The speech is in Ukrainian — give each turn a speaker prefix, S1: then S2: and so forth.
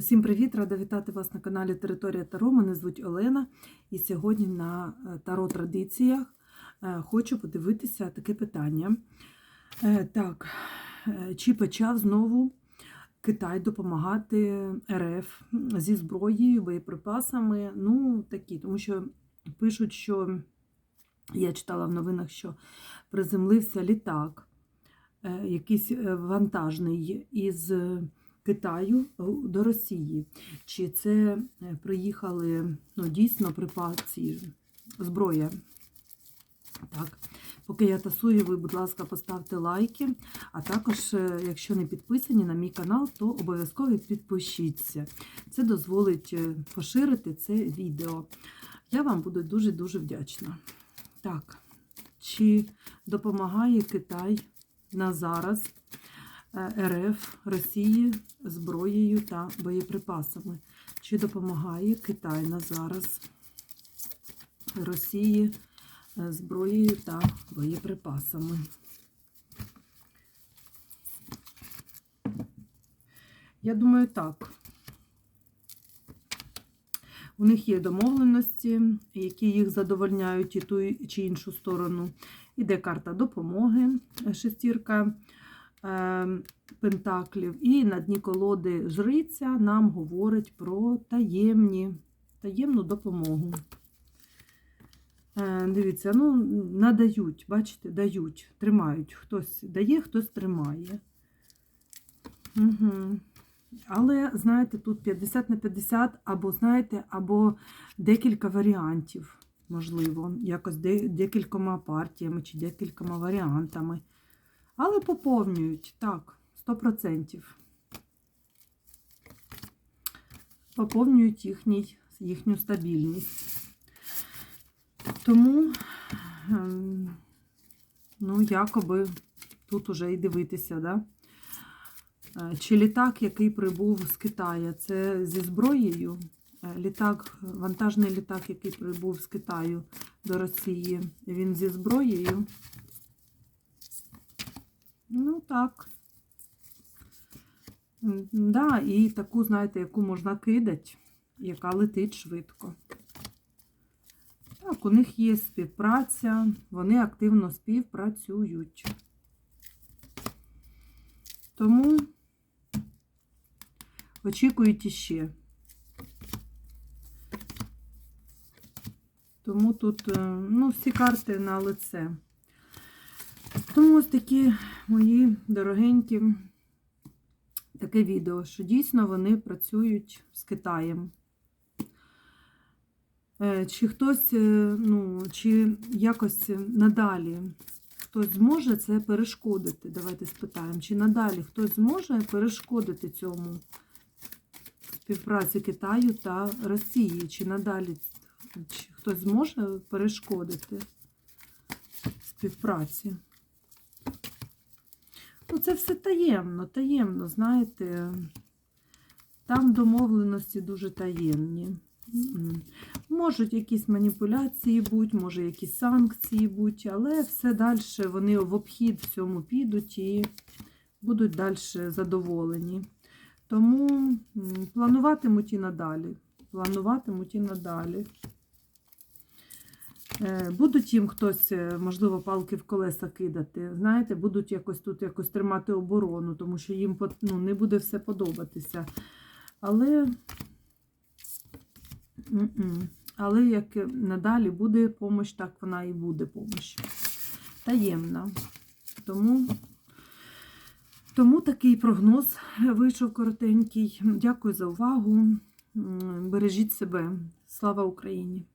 S1: Усім привіт! Рада вітати вас на каналі Територія Таро. Мене звуть Олена. І сьогодні на е, Таро Традиціях е, хочу подивитися таке питання. Е, Так, чи почав знову Китай допомагати РФ зі зброєю, боєприпасами? Ну, такі, тому що пишуть, що я читала в новинах, що приземлився літак, якийсь вантажний із. Китаю до Росії. Чи це е, приїхали ну, дійсно припаси зброя? Так. Поки я тасую, ви, будь ласка, поставте лайки. А також, е, якщо не підписані на мій канал, то обов'язково підпишіться. Це дозволить е, поширити це відео. Я вам буду дуже-дуже вдячна. Так, чи допомагає Китай на зараз? РФ Росії зброєю та боєприпасами. Чи допомагає Китай на зараз Росії зброєю та боєприпасами? Я думаю, так. У них є домовленості, які їх задовольняють і ту чи іншу сторону. Іде карта допомоги, шестірка. Пентаклів, і на дні колоди жриця нам говорить про таємні, таємну допомогу. Дивіться, ну, надають, бачите, дають, тримають. Хтось дає, хтось тримає. Угу. Але, знаєте, тут 50 на 50, або, знаєте, або декілька варіантів, можливо, якось декількома партіями чи декількома варіантами. Але поповнюють, так, 100%. Поповнюють їхній, їхню стабільність. Тому, ем, ну, якоби тут уже і дивитися, да? Е, чи літак, який прибув з Китаю, це зі зброєю? Е, літак, вантажний літак, який прибув з Китаю до Росії, він зі зброєю. Ну, так. Да, і таку, знаєте, яку можна кидати, яка летить швидко. Так, у них є співпраця, вони активно співпрацюють. Тому очікують іще. Тому тут, е, ну, всі карти на лице. Тому ось такі мої дорогенькі таке відео, що дійсно вони працюють з Китаєм. Е, чи хтось, е, ну, чи якось надалі хтось зможе це перешкодити? Давайте спитаємо, чи надалі хтось зможе перешкодити цьому співпраці Китаю та Росії? Чи надалі чи хтось зможе перешкодити співпраці? Ну, це все таємно, таємно, знаєте, там домовленості дуже таємні. Можуть якісь маніпуляції бути, може якісь санкції бути, але все далі вони в обхід всьому підуть і будуть далі задоволені. Тому плануватимуть і надалі. Плануватимуть і надалі. Е, будуть їм хтось, е, можливо, палки в колеса кидати. Знаєте, будуть якось тут якось тримати оборону, тому що їм ну, не буде все подобатися. Але але як надалі буде помощь, так вона і буде помощь. Таємна. Тому, Тому такий прогноз вийшов коротенький. Дякую за увагу. Бережіть себе. Слава Україні!